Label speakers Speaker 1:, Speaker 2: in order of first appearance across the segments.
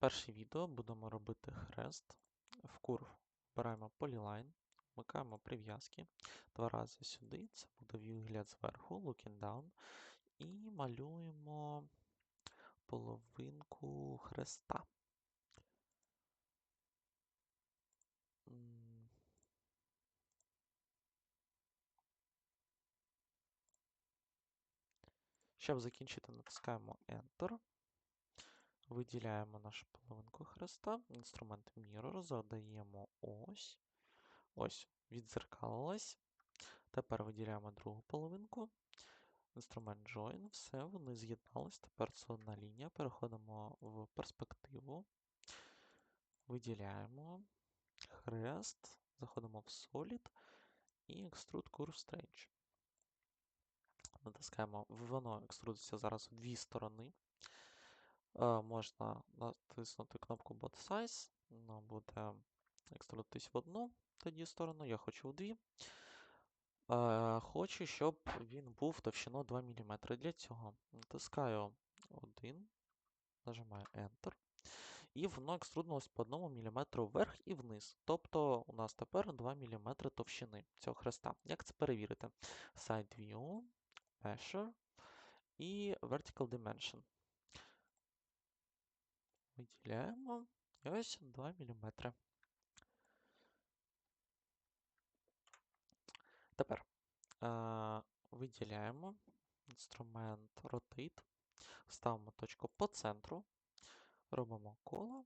Speaker 1: Перше відео будемо робити хрест. В курв беремо полілайн, вмикаємо прив'язки. Два рази сюди. Це буде вигляд зверху, looking down. І малюємо половинку хреста. Щоб закінчити, натискаємо Enter. Виділяємо нашу половинку хреста, інструмент Mirror, задаємо ось. Ось, відзеркалилась. Тепер виділяємо другу половинку. Інструмент Join, все, вони з'єднались. Тепер це одна лінія. Переходимо в перспективу. Виділяємо хрест, заходимо в Solid і Extrude Curve Strange. Натискаємо, воно екструдиться зараз в дві сторони. Можна натиснути кнопку Bot Size, воно буде екструдитись в одну тоді сторону, я хочу в дві. Хочу, щоб він був товщиною 2 мм. Для цього натискаю 1, нажимаю Enter. І воно екструднулось по 1 мм вверх і вниз. Тобто у нас тепер 2 мм товщини цього хреста. Як це перевірити? Side View, Measure і Vertical Dimension. Виділяємо. І ось 2 мм. Тепер е, виділяємо інструмент Rotate, ставимо точку по центру, робимо коло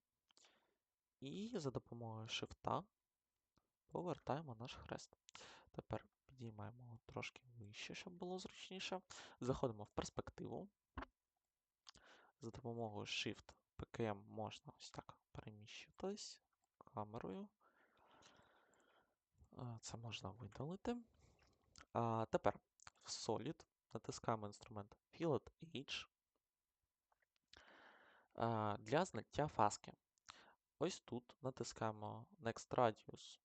Speaker 1: і за допомогою Shift повертаємо наш хрест. Тепер підіймаємо трошки вище, щоб було зручніше. Заходимо в перспективу. За допомогою Shift PKM можна ось так переміщуватись камерою. Це можна видалити. А Тепер в Solid натискаємо інструмент Fillet Edge для зняття фаски. Ось тут натискаємо Next Radius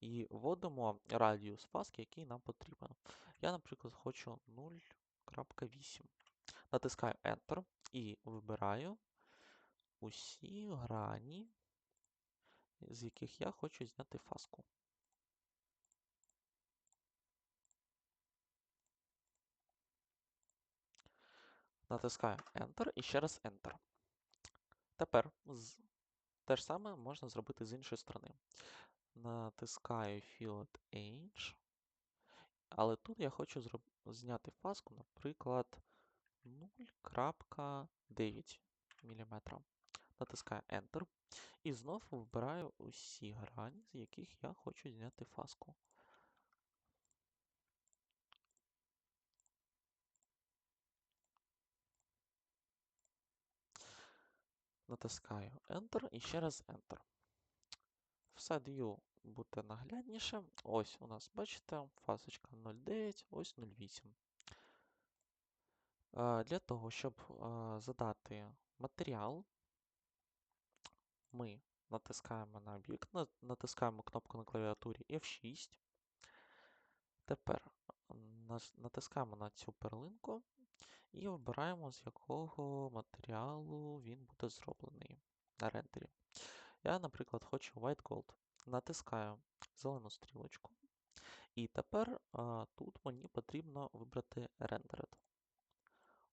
Speaker 1: і вводимо радіус фаски, який нам потрібен. Я, наприклад, хочу 0.8. Натискаю Enter і вибираю усі грані, з яких я хочу зняти фаску. Натискаю Enter і ще раз Enter. Тепер з... те ж саме можна зробити з іншої сторони. Натискаю Fillet Edge. Але тут я хочу зроб... зняти фаску, наприклад, 0.9 мм. Натискаю Enter. І знову вибираю усі грані, з яких я хочу зняти фаску. Натискаю Enter і ще раз Enter. В SideView буде наглядніше. Ось у нас, бачите, фасочка 0,9, ось 0,8. Для того, щоб задати матеріал, ми натискаємо на об'єкт, натискаємо кнопку на клавіатурі F6. Тепер натискаємо на цю перлинку і вибираємо, з якого матеріалу він буде зроблений на рендері. Я, наприклад, хочу White Gold. Натискаю зелену стрілочку. І тепер а, тут мені потрібно вибрати Rendered.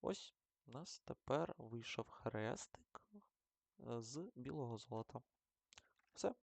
Speaker 1: Ось у нас тепер вийшов хрестик з білого золота. Все.